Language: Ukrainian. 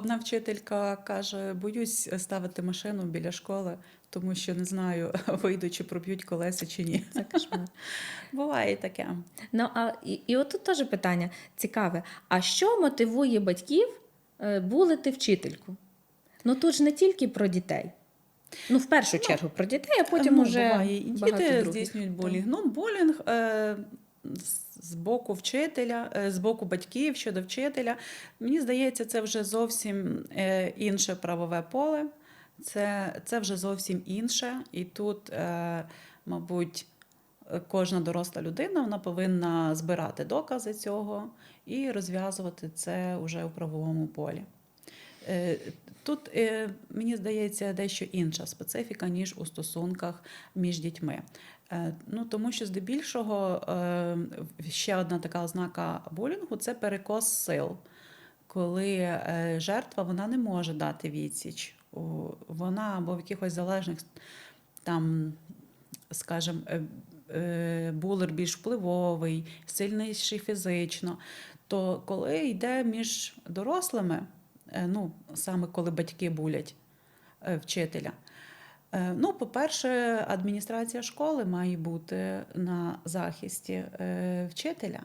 Одна вчителька каже: боюсь ставити машину біля школи, тому що не знаю, вийду чи проб'ють колеса чи ні. Це кошмар. Буває таке. Ну а і, і от тут теж питання цікаве: а що мотивує батьків е, булити вчительку? Ну тут ж не тільки про дітей. Ну, в першу чергу про дітей, а потім ну, уже буває. І багато діти здійснюють булінг. Ну, булінг е, з- боку вчителя, е, з боку батьків щодо вчителя. Мені здається, це вже зовсім е, інше правове поле. Це, це вже зовсім інше. І тут, е, мабуть, кожна доросла людина вона повинна збирати докази цього і розв'язувати це вже у правовому полі. Е, Тут, е, мені здається, дещо інша специфіка, ніж у стосунках між дітьми. Е, Ну, тому що здебільшого ще одна така ознака булінгу це перекос сил, коли жертва вона не може дати відсіч. Вона або в якихось залежних там, скажімо, булер більш впливовий, сильніший фізично. То коли йде між дорослими, ну, саме коли батьки булять е, вчителя. е, Ну, по-перше, адміністрація школи має бути на захисті е, вчителя.